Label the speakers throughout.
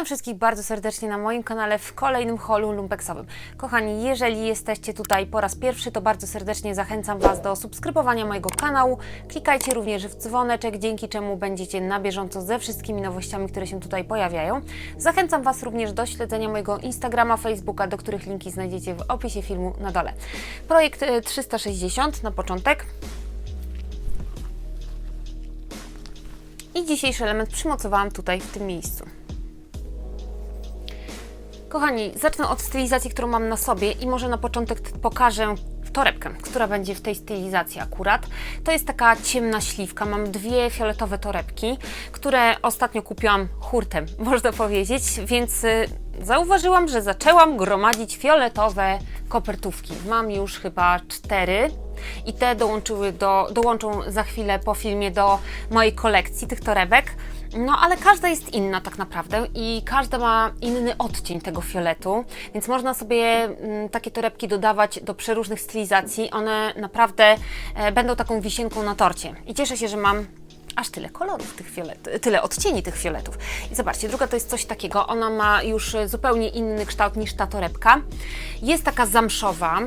Speaker 1: Witam wszystkich bardzo serdecznie na moim kanale w kolejnym holu lumpeksowym. Kochani, jeżeli jesteście tutaj po raz pierwszy, to bardzo serdecznie zachęcam Was do subskrybowania mojego kanału. Klikajcie również w dzwoneczek, dzięki czemu będziecie na bieżąco ze wszystkimi nowościami, które się tutaj pojawiają. Zachęcam Was również do śledzenia mojego Instagrama, Facebooka, do których linki znajdziecie w opisie filmu na dole. Projekt e, 360 na początek. I dzisiejszy element przymocowałam tutaj w tym miejscu. Kochani, zacznę od stylizacji, którą mam na sobie i może na początek pokażę torebkę, która będzie w tej stylizacji akurat. To jest taka ciemna śliwka. Mam dwie fioletowe torebki, które ostatnio kupiłam hurtem, można powiedzieć, więc y, zauważyłam, że zaczęłam gromadzić fioletowe kopertówki. Mam już chyba cztery i te dołączyły do, dołączą za chwilę po filmie do mojej kolekcji tych torebek. No, ale każda jest inna tak naprawdę i każda ma inny odcień tego fioletu, więc można sobie mm, takie torebki dodawać do przeróżnych stylizacji. One naprawdę e, będą taką wisienką na torcie. I cieszę się, że mam aż tyle kolorów tych fiolet, tyle odcieni tych fioletów. I zobaczcie, druga to jest coś takiego. Ona ma już zupełnie inny kształt niż ta torebka. Jest taka zamszowa,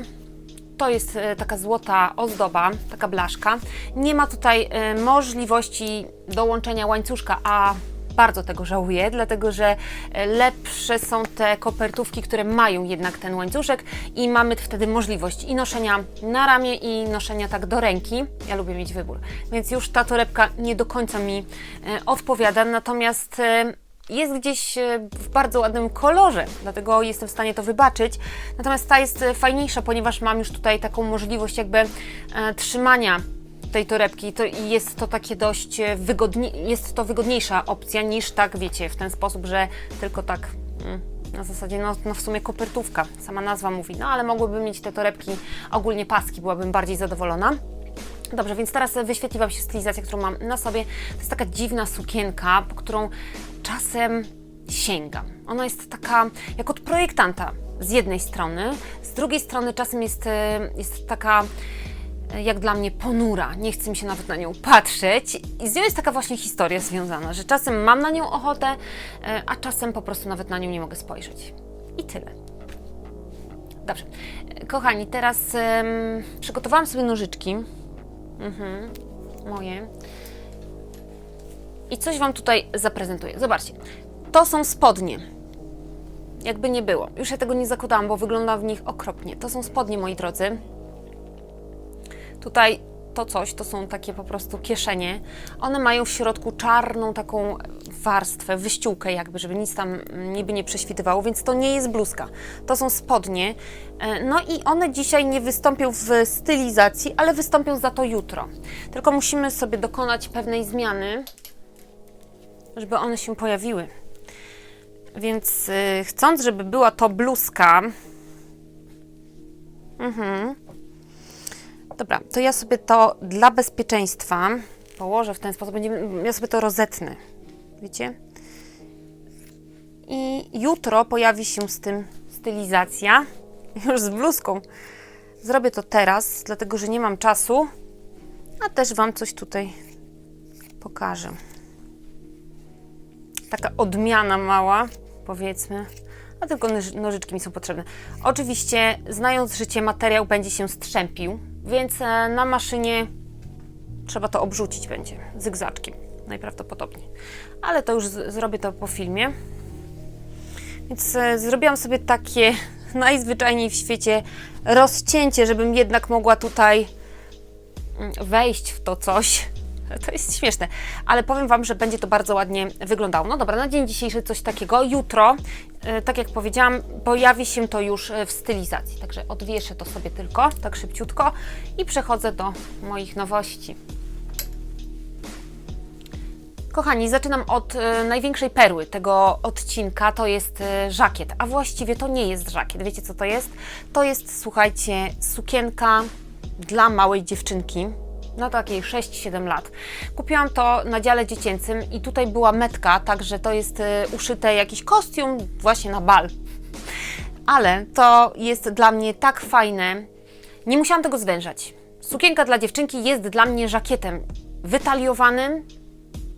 Speaker 1: to jest e, taka złota ozdoba, taka blaszka. Nie ma tutaj e, możliwości dołączenia łańcuszka, a bardzo tego żałuję, dlatego że e, lepsze są te kopertówki, które mają jednak ten łańcuszek i mamy wtedy możliwość i noszenia na ramię i noszenia tak do ręki. Ja lubię mieć wybór, więc już ta torebka nie do końca mi odpowiada, natomiast jest gdzieś e, w bardzo ładnym kolorze, dlatego jestem w stanie to wybaczyć. Natomiast ta jest fajniejsza, ponieważ mam już tutaj taką możliwość jakby e, trzymania tej torebki to jest to takie dość e, wygodnie, jest to wygodniejsza opcja niż tak, wiecie, w ten sposób, że tylko tak mm, na zasadzie, no, no w sumie kopertówka, sama nazwa mówi, no ale mogłyby mieć te torebki ogólnie paski, byłabym bardziej zadowolona. Dobrze, więc teraz wyświetli Wam się stylizacja, którą mam na sobie. To jest taka dziwna sukienka, po którą czasem sięgam. Ona jest taka jak od projektanta z jednej strony, z drugiej strony czasem jest, e, jest taka e, jak dla mnie ponura. Nie chce mi się nawet na nią patrzeć. I z nią jest taka właśnie historia związana, że czasem mam na nią ochotę, e, a czasem po prostu nawet na nią nie mogę spojrzeć. I tyle. Dobrze. Kochani, teraz em, przygotowałam sobie nożyczki. Mhm, moje. I coś Wam tutaj zaprezentuję. Zobaczcie, to są spodnie. Jakby nie było. Już ja tego nie zakładałam, bo wygląda w nich okropnie. To są spodnie, moi drodzy. Tutaj to coś, to są takie po prostu kieszenie. One mają w środku czarną taką warstwę, wyściółkę jakby, żeby nic tam niby nie prześwitywało, więc to nie jest bluzka. To są spodnie. E, No i one dzisiaj nie wystąpią w stylizacji, ale wystąpią za to jutro. Tylko musimy sobie dokonać pewnej zmiany, żeby one się pojawiły. Więc y, chcąc, żeby była to bluzka, mhm, Dobra, to ja sobie to dla bezpieczeństwa położę w ten sposób. Ja sobie to rozetnę. Wiecie? I jutro pojawi się z tym stylizacja. Już z bluzką. Zrobię to teraz, dlatego że nie mam czasu. A też Wam coś tutaj pokażę. Taka odmiana mała, powiedzmy. A tylko noż- nożyczki mi są potrzebne. Oczywiście, znając życie, materiał będzie się strzępił, więc e, na maszynie trzeba to obrzucić będzie zygzaczkiem najprawdopodobniej. Ale to już zrobię to po filmie. Więc e, zrobiłam sobie takie najzwyczajniej w świecie rozcięcie, żebym jednak mogła tutaj mm, wejść w to coś. To jest śmieszne, ale powiem Wam, że będzie to bardzo ładnie wyglądało. No dobra, na dzień dzisiejszy coś takiego. Jutro, e, tak jak powiedziałam, pojawi się to już e, w stylizacji. Także odwieszę to sobie tylko, tak szybciutko i przechodzę do moich nowości. Kochani, zaczynam od e, największej perły tego odcinka, to jest żakiet, a właściwie to nie jest żakiet. Wiecie co to jest? To jest, słuchajcie, sukienka dla małej dziewczynki, no takiej 6-7 lat. Kupiłam to na dziale dziecięcym i tutaj była metka, także to jest e, uszyte jakiś kostium właśnie na bal. Ale to jest dla mnie tak fajne, nie musiałam tego zwężać. Sukienka dla dziewczynki jest dla mnie żakietem wytaliowanym,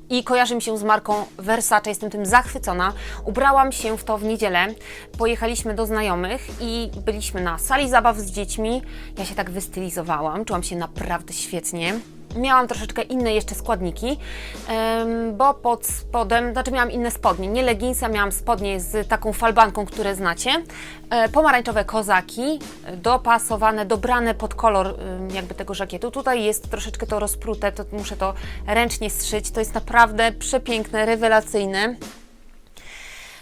Speaker 1: i kojarzy mi się z marką Versace, jestem tym zachwycona. Ubrałam się w to w niedzielę, pojechaliśmy do znajomych i byliśmy na sali zabaw z dziećmi. Ja się tak wystylizowałam, czułam się naprawdę świetnie. Miałam troszeczkę inne jeszcze składniki, bo pod spodem, znaczy miałam inne spodnie, nie leginsa, miałam spodnie z taką falbanką, które znacie, e, pomarańczowe kozaki, dopasowane, dobrane pod kolor jakby tego żakietu. Tutaj jest troszeczkę to rozprute, to muszę to ręcznie strzyć, to jest naprawdę przepiękne, rewelacyjne.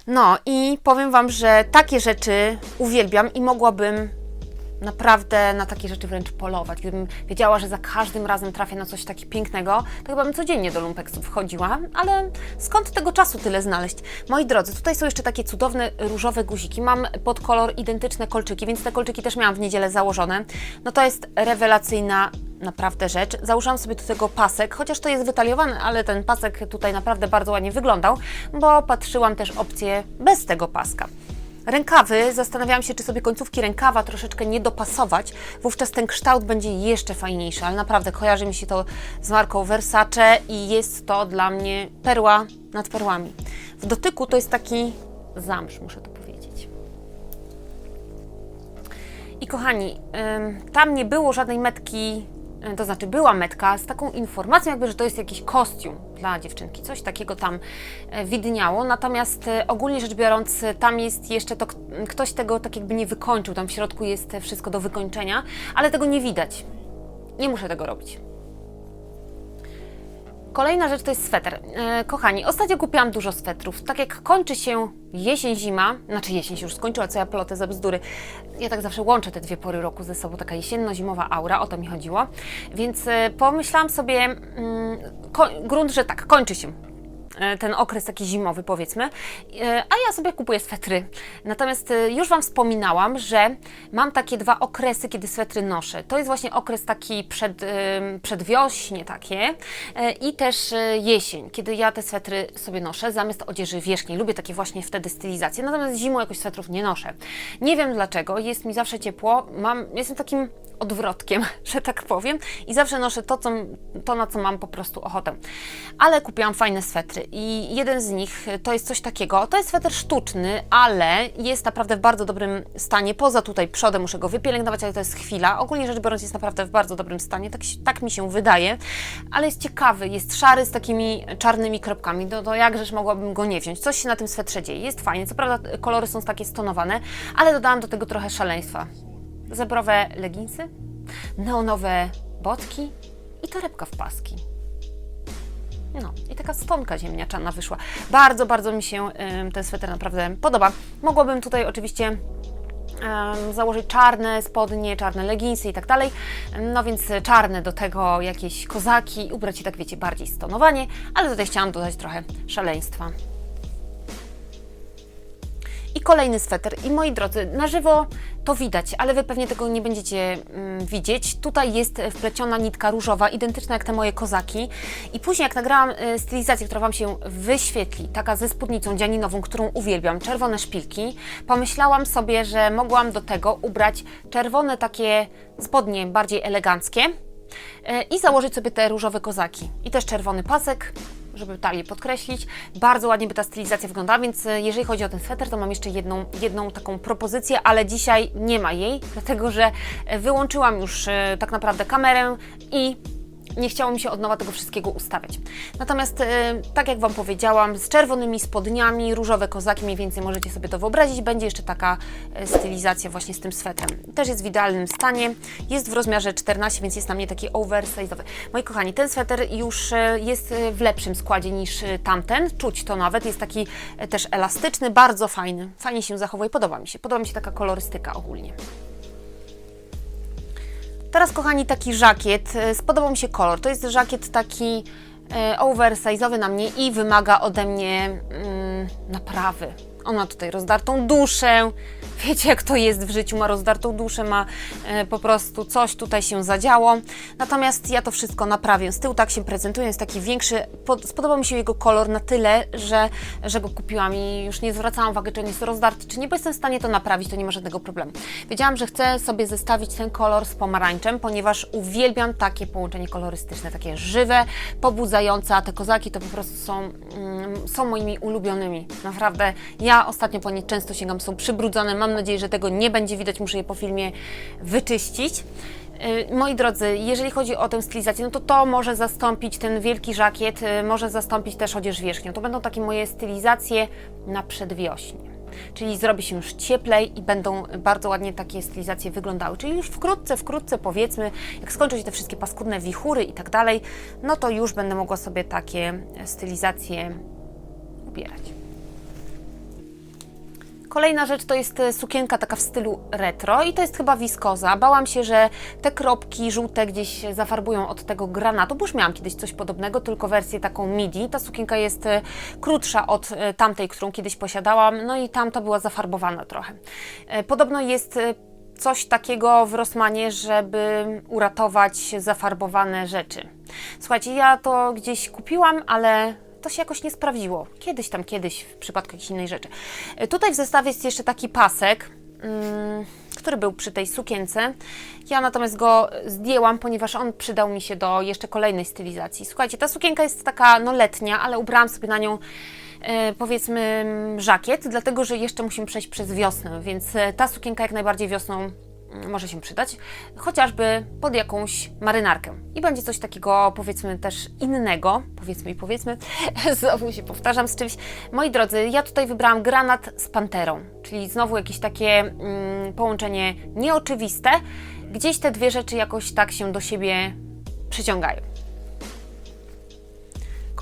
Speaker 1: No i powiem Wam, że takie rzeczy uwielbiam i mogłabym naprawdę na takie rzeczy wręcz polować. Gdybym wiedziała, że za każdym razem trafię na coś takiego pięknego, to chyba bym codziennie do lumpeksów wchodziła, ale skąd tego czasu tyle znaleźć? Moi drodzy, tutaj są jeszcze takie cudowne różowe guziki. Mam pod kolor identyczne kolczyki, więc te kolczyki też miałam w niedzielę założone. No to jest rewelacyjna naprawdę rzecz. Założyłam sobie do tego pasek, chociaż to jest wytaliowany, ale ten pasek tutaj naprawdę bardzo ładnie wyglądał, bo patrzyłam też opcję bez tego paska. Rękawy, zastanawiałam się, czy sobie końcówki rękawa troszeczkę nie dopasować, wówczas ten kształt będzie jeszcze fajniejszy, ale naprawdę kojarzy mi się to z marką Versace i jest to dla mnie perła nad perłami. W dotyku to jest taki zamsz, muszę to powiedzieć. I kochani, tam nie było żadnej metki, to znaczy była metka z taką informacją, jakby, że to jest jakiś kostium dla dziewczynki. Coś takiego tam e, widniało. Natomiast e, ogólnie rzecz biorąc, e, tam jest jeszcze to, ktoś tego tak jakby nie wykończył. Tam w środku jest e, wszystko do wykończenia, ale tego nie widać. Nie muszę tego robić. Kolejna rzecz to jest sweter. E, kochani, ostatnio kupiłam dużo swetrów. Tak jak kończy się jesień, zima, znaczy jesień się już skończyła, co ja plotę za bzdury. Ja tak zawsze łączę te dwie pory roku ze sobą, taka jesienno-zimowa aura, o to mi chodziło. Więc e, pomyślałam sobie, mm, grunt, że tak, kończy się ten okres taki zimowy, powiedzmy, E, a ja sobie kupuję swetry. Natomiast e, już Wam wspominałam, że mam takie dwa okresy, kiedy swetry noszę. To jest właśnie okres taki przed, przedwiośnie takie e, i też e, jesień, kiedy ja te swetry sobie noszę zamiast odzieży wierzchniej. Lubię takie właśnie wtedy stylizacje, natomiast zimą jakoś swetrów nie noszę. Nie wiem dlaczego, jest mi zawsze ciepło, mam, jestem takim odwrotkiem, że tak powiem, i zawsze noszę to, co, to, na co mam po prostu ochotę. Ale kupiłam fajne swetry i jeden z nich to jest coś takiego, to jest sweter sztuczny, ale jest naprawdę w bardzo dobrym stanie, poza tutaj przodem muszę go wypielęgnować, ale to jest chwila. Ogólnie rzecz biorąc jest naprawdę w bardzo dobrym stanie, tak, tak mi się wydaje, ale jest ciekawy, jest szary z takimi czarnymi kropkami, no to jakżeż mogłabym go nie wziąć. Coś się na tym swetrze dzieje, jest fajnie, co prawda kolory są takie stonowane, ale dodałam do tego trochę szaleństwa zebrowe leginsy, neonowe botki i torebka w paski. No i taka stonka ziemniaczana wyszła. Bardzo, bardzo mi się ten sweter naprawdę podoba. Mogłabym tutaj oczywiście założyć czarne spodnie, czarne leginsy i tak dalej. No więc czarne do tego jakieś kozaki, ubrać się tak wiecie bardziej stonowanie, ale tutaj chciałam dodać trochę szaleństwa. I kolejny sweter. I moi drodzy, na żywo to widać, ale Wy pewnie tego nie będziecie mm, widzieć. Tutaj jest wpleciona nitka różowa, identyczna jak te moje kozaki. I później jak nagrałam e, stylizację, która Wam się wyświetli, taka ze spódnicą dzianinową, którą uwielbiam, czerwone szpilki, pomyślałam sobie, że mogłam do tego ubrać czerwone takie spodnie bardziej eleganckie e, i założyć sobie te różowe kozaki. I też czerwony pasek, żeby talię podkreślić. Bardzo ładnie by ta stylizacja wyglądała, więc e, jeżeli chodzi o ten sweter, to mam jeszcze jedną, jedną taką propozycję, ale dzisiaj nie ma jej, dlatego że e, wyłączyłam już e, tak naprawdę kamerę i nie chciało mi się od nowa tego wszystkiego ustawiać. Natomiast, e, tak jak Wam powiedziałam, z czerwonymi spodniami, różowe kozaki, mniej więcej możecie sobie to wyobrazić. Będzie jeszcze taka e, stylizacja właśnie z tym swetrem. Też jest w idealnym stanie. Jest w rozmiarze 14, więc jest na mnie taki oversize'owy. Moi kochani, ten sweter już e, jest w lepszym składzie niż tamten. Czuć to nawet. Jest taki też elastyczny, bardzo fajny. Fajnie się zachowuje. Podoba mi się. Podoba mi się taka kolorystyka ogólnie. Teraz, kochani, taki żakiet. E, Spodobał mi się kolor. To jest żakiet taki e, oversize'owy na mnie i wymaga ode mnie mm, naprawy. On ma tutaj rozdartą duszę, wiecie jak to jest w życiu, ma rozdartą duszę, ma e, po prostu coś tutaj się zadziało. Natomiast ja to wszystko naprawię. Z tyłu tak się prezentuje, jest taki większy, pod, spodobał mi się jego kolor na tyle, że, że go kupiłam i już nie zwracałam uwagi, czy on jest rozdarty, czy nie, bo jestem w stanie to naprawić, to nie ma żadnego problemu. Wiedziałam, że chcę sobie zestawić ten kolor z pomarańczem, ponieważ uwielbiam takie połączenie kolorystyczne, takie żywe, pobudzające, a te kozaki to po prostu są, mm, są moimi ulubionymi. Naprawdę, ja ostatnio po nie często sięgam, są przybrudzone, mam nadzieję, że tego nie będzie widać, muszę je po filmie wyczyścić. Y, Moi drodzy, jeżeli chodzi o tę stylizację, no to to może zastąpić ten wielki żakiet, y, może zastąpić też odzież wierzchnią. To będą takie moje stylizacje na przedwiośnie. Czyli zrobi się już cieplej i będą bardzo ładnie takie stylizacje wyglądały. Czyli już wkrótce, wkrótce powiedzmy, jak skończą się te wszystkie paskudne wichury i tak dalej, no to już będę mogła sobie takie stylizacje ubierać. Kolejna rzecz to jest e, sukienka taka w stylu retro i to jest chyba wiskoza. Bałam się, że te kropki żółte gdzieś zafarbują od tego granatu, bo już miałam kiedyś coś podobnego, tylko wersję taką midi. Ta sukienka jest e, krótsza od e, tamtej, którą kiedyś posiadałam, no i tamta była zafarbowana trochę. Podobno jest coś takiego w Rossmanie, żeby uratować zafarbowane rzeczy. Słuchajcie, ja to gdzieś kupiłam, ale to się jakoś nie sprawdziło. Kiedyś tam, kiedyś w przypadku jakiejś innej rzeczy. E, Tutaj w zestawie jest jeszcze taki pasek, mm, który był przy tej sukience. Ja natomiast go zdjęłam, ponieważ on przydał mi się do jeszcze kolejnej stylizacji. Słuchajcie, ta sukienka jest taka no letnia, ale ubrałam sobie na nią e, powiedzmy mm, żakiet, dlatego że jeszcze musimy przejść przez wiosnę, więc e, ta sukienka jak najbardziej wiosną może się przydać, chociażby pod jakąś marynarkę. I będzie coś takiego, powiedzmy, też innego, powiedzmy i powiedzmy, znowu się powtarzam z czymś. Moi drodzy, ja tutaj wybrałam granat z panterą, czyli znowu jakieś takie mm, połączenie nieoczywiste. Gdzieś te dwie rzeczy jakoś tak się do siebie przyciągają.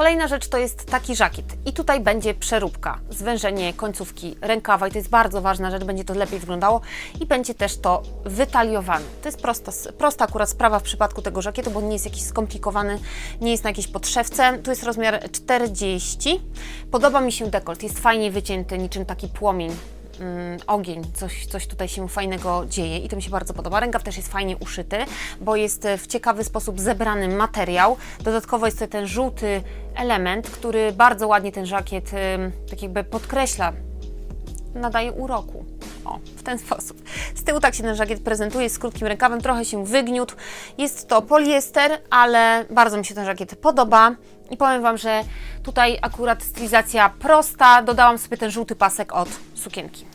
Speaker 1: Kolejna rzecz to jest taki żakiet. I tutaj będzie przeróbka, zwężenie końcówki rękawa i to jest bardzo ważna rzecz, będzie to lepiej wyglądało i będzie też to wytaliowane. To jest prosta, prosta akurat sprawa w przypadku tego żakietu, bo nie jest jakiś skomplikowany, nie jest na jakiejś podszewce. Tu jest rozmiar 40. Podoba mi się dekolt, jest fajnie wycięty, niczym taki płomień mm, ogień, coś, coś tutaj się fajnego dzieje i to mi się bardzo podoba. Rękaw też jest fajnie uszyty, bo jest e, w ciekawy sposób zebrany materiał. Dodatkowo jest ten żółty element, który bardzo ładnie ten żakiet ym, tak jakby podkreśla, nadaje uroku. O, w ten sposób. Z tyłu tak się ten żakiet prezentuje, z krótkim rękawem, trochę się wygniótł. Jest to poliester, ale bardzo mi się ten żakiet podoba. I powiem Wam, że tutaj akurat stylizacja prosta. Dodałam sobie ten żółty pasek od sukienki.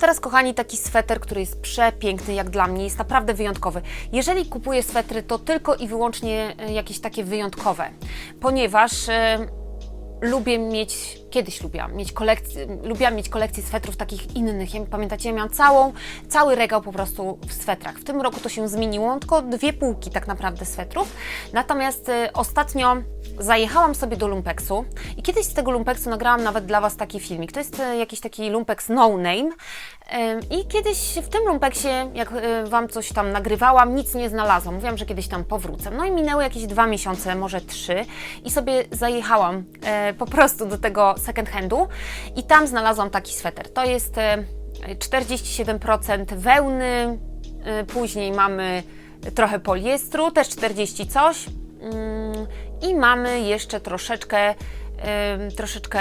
Speaker 1: Teraz, kochani, taki sweter, który jest przepiękny, jak dla mnie, jest naprawdę wyjątkowy. Jeżeli kupuję swetry, to tylko i wyłącznie e, jakieś takie wyjątkowe, ponieważ e, lubię mieć, kiedyś lubiłam mieć kolekcję, lubiłam mieć kolekcję swetrów takich innych. Ja, pamiętacie, ja miałam całą, cały regał po prostu w swetrach. W tym roku to się zmieniło, tylko dwie półki tak naprawdę swetrów. Natomiast e, ostatnio zajechałam sobie do Lumpeksu i kiedyś z tego Lumpeksu nagrałam nawet dla Was taki filmik. To jest e, jakiś taki Lumpex no name Em, i kiedyś w tym Lumpeksie, jak e, Wam coś tam nagrywałam, nic nie znalazłam. Mówiłam, że kiedyś tam powrócę. No i minęły jakieś dwa miesiące, może trzy i sobie zajechałam po prostu do tego second handu i tam znalazłam taki sweter. To jest e, 47% wełny, e, później mamy trochę poliestru, też 40 coś. Mm, i mamy jeszcze troszeczkę, ym, troszeczkę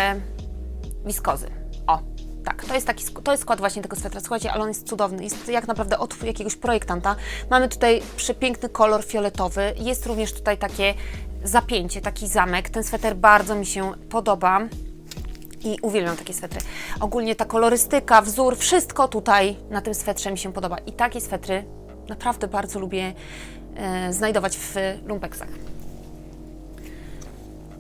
Speaker 1: wiskozy. O, tak, to jest taki, to jest skład właśnie tego swetra. Słuchajcie, ale on jest cudowny. Jest jak naprawdę od jakiegoś projektanta. Mamy tutaj przepiękny kolor fioletowy. Jest również tutaj takie zapięcie, taki zamek. Ten sweter bardzo mi się podoba. I uwielbiam takie swetry. Ogólnie ta kolorystyka, wzór, wszystko tutaj na tym swetrze mi się podoba. I takie swetry naprawdę bardzo lubię e, znajdować w lumpeksach.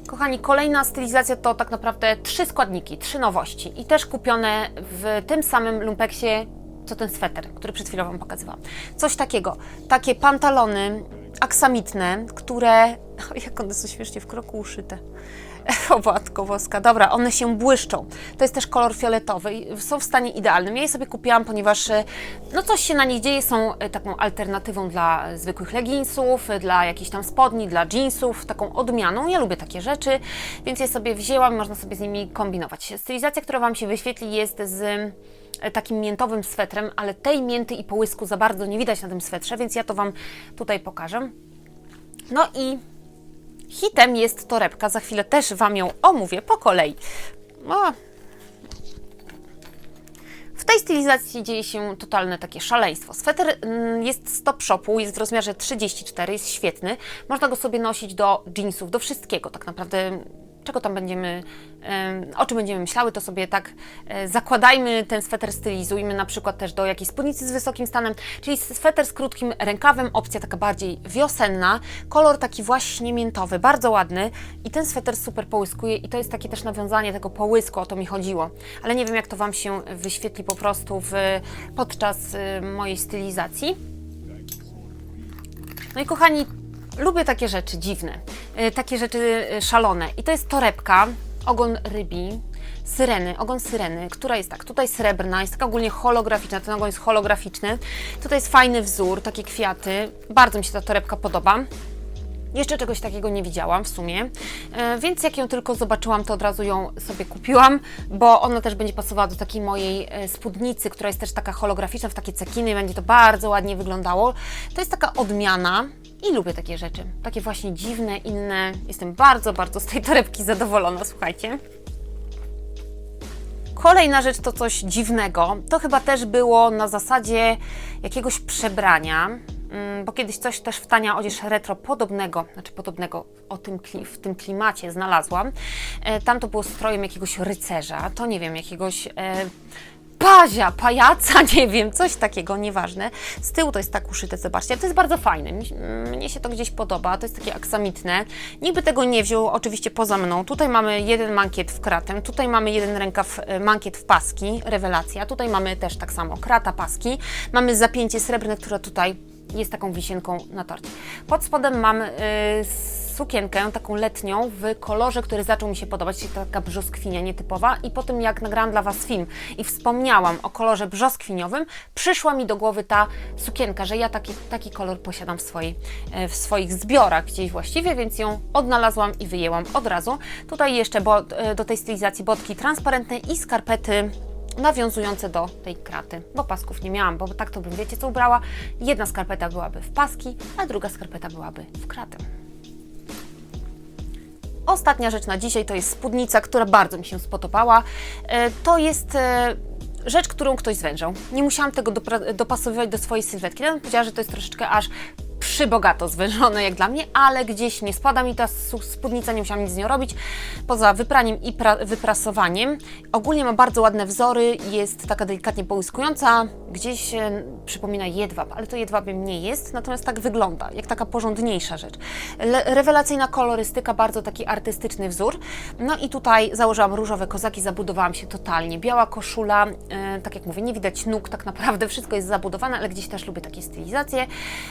Speaker 1: Kochani, kolejna stylizacja to tak naprawdę trzy składniki, trzy nowości i też kupione w tym samym lumpeksie, co ten sweter, który przed chwilą Wam pokazywałam. Coś takiego, takie pantalony aksamitne, które, o, jak one są śmiesznie w kroku uszyte. O boska, dobra, one się błyszczą. To jest też kolor fioletowy i są w stanie idealnym. Ja je sobie kupiłam, ponieważ e, no coś się na nich dzieje, są e, taką alternatywą dla zwykłych leginsów, e, dla jakichś tam spodni, dla jeansów, taką odmianą. Ja lubię takie rzeczy, więc je sobie wzięłam, można sobie z nimi kombinować. Stylizacja, która Wam się wyświetli jest z takim miętowym swetrem, ale tej mięty i połysku za bardzo nie widać na tym swetrze, więc ja to Wam tutaj pokażę. No i Hitem jest torebka, za chwilę też Wam ją omówię po kolei. O. W tej stylizacji dzieje się totalne takie szaleństwo. Sweter mm, jest z top shopu, jest w rozmiarze 34, jest świetny. Można go sobie nosić do jeansów, do wszystkiego tak naprawdę. Czego tam będziemy, em, o czym będziemy myślały, to sobie tak e, zakładajmy ten sweter, stylizujmy na przykład też do jakiejś spódnicy z wysokim stanem, czyli sweter z krótkim rękawem, opcja taka bardziej wiosenna, kolor taki właśnie miętowy, bardzo ładny. I ten sweter super połyskuje i to jest takie też nawiązanie tego połysku, o to mi chodziło, ale nie wiem jak to Wam się wyświetli po prostu w, podczas y, mojej stylizacji. No i kochani, lubię takie rzeczy dziwne, y, takie rzeczy y, szalone. I to jest torebka, ogon rybi, syreny, ogon syreny, która jest tak, tutaj srebrna, jest taka ogólnie holograficzna, ten ogon jest holograficzny. Tutaj jest fajny wzór, takie kwiaty. Bardzo mi się ta torebka podoba. Jeszcze czegoś takiego nie widziałam w sumie, e, więc jak ją tylko zobaczyłam, to od razu ją sobie kupiłam, bo ona też będzie pasowała do takiej mojej e, spódnicy, która jest też taka holograficzna, w takie cekiny, będzie to bardzo ładnie wyglądało. To jest taka odmiana i lubię takie rzeczy, takie właśnie dziwne, inne. Jestem bardzo, bardzo z tej torebki zadowolona, słuchajcie. Kolejna rzecz to coś dziwnego. To chyba też było na zasadzie jakiegoś przebrania, mm, bo kiedyś coś też w tania odzież retro podobnego, znaczy podobnego o tym, w tym klimacie znalazłam. E, Tam to było strojem jakiegoś rycerza, to nie wiem, jakiegoś e, pazia, pajaca, nie wiem, coś takiego, nieważne. Z tyłu to jest tak uszyte, zobaczcie, to jest bardzo fajne, mnie się to gdzieś podoba, to jest takie aksamitne. Nikt by tego nie wziął, oczywiście poza mną. Tutaj mamy jeden mankiet w kratę, tutaj mamy jeden rękaw e, mankiet w paski, rewelacja. Tutaj mamy też tak samo krata, paski. Mamy zapięcie srebrne, które tutaj jest taką wisienką na torcie. Pod spodem mam y, sukienkę taką letnią w kolorze, który zaczął mi się podobać, czyli taka brzoskwinia nietypowa i po tym jak nagrałam dla Was film i wspomniałam o kolorze brzoskwiniowym, przyszła mi do głowy ta sukienka, że ja taki, taki kolor posiadam w, swojej, e, w swoich zbiorach gdzieś właściwie, więc ją odnalazłam i wyjęłam od razu. Tutaj jeszcze e, do tej stylizacji botki transparentne i skarpety nawiązujące do tej kraty, bo pasków nie miałam, bo tak to bym, wiecie co ubrała? Jedna skarpeta byłaby w paski, a druga skarpeta byłaby w kratę. Ostatnia rzecz na dzisiaj to jest spódnica, która bardzo mi się spodobała. E, To jest e, rzecz, którą ktoś zwężał. Nie musiałam tego dopasowywać do swojej sylwetki. Bym powiedziała, że to jest troszeczkę aż przybogato zwężone jak dla mnie, ale gdzieś nie spada mi ta spódnica, nie musiałam nic z nią robić, poza wypraniem i pra- wyprasowaniem. Ogólnie ma bardzo ładne wzory, jest taka delikatnie połyskująca, gdzieś e, przypomina jedwab, ale to jedwabiem nie jest, natomiast tak wygląda, jak taka porządniejsza rzecz. Le- rewelacyjna kolorystyka, bardzo taki artystyczny wzór. No i tutaj założyłam różowe kozaki, zabudowałam się totalnie. Biała koszula, e, tak jak mówię, nie widać nóg, tak naprawdę wszystko jest zabudowane, ale gdzieś też lubię takie stylizacje.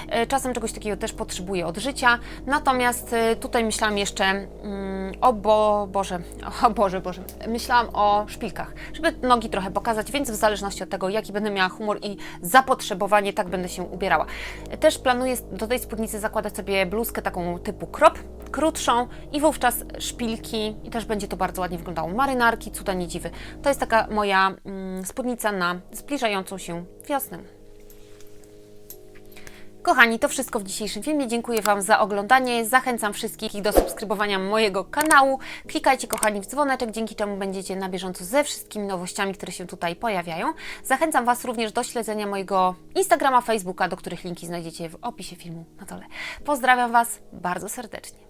Speaker 1: E, czasem czegoś takiego też potrzebuję od życia. Natomiast e, tutaj myślałam jeszcze mm, o bo, Boże, o Boże, Boże, myślałam o szpilkach, żeby nogi trochę pokazać, więc w zależności od tego, jaki będę miała humor i zapotrzebowanie, tak będę się ubierała. Też planuję do tej spódnicy zakładać sobie bluzkę taką typu crop, krótszą i wówczas szpilki i też będzie to bardzo ładnie wyglądało. Marynarki, cuda nie dziwy. To jest taka moja mm, spódnica na zbliżającą się wiosnę. Kochani, to wszystko w dzisiejszym filmie. Dziękuję Wam za oglądanie. Zachęcam wszystkich do subskrybowania mojego kanału. Klikajcie, kochani, w dzwoneczek, dzięki czemu będziecie na bieżąco ze wszystkimi nowościami, które się tutaj pojawiają. Zachęcam Was również do śledzenia mojego Instagrama, Facebooka, do których linki znajdziecie w opisie filmu na dole. Pozdrawiam Was bardzo serdecznie.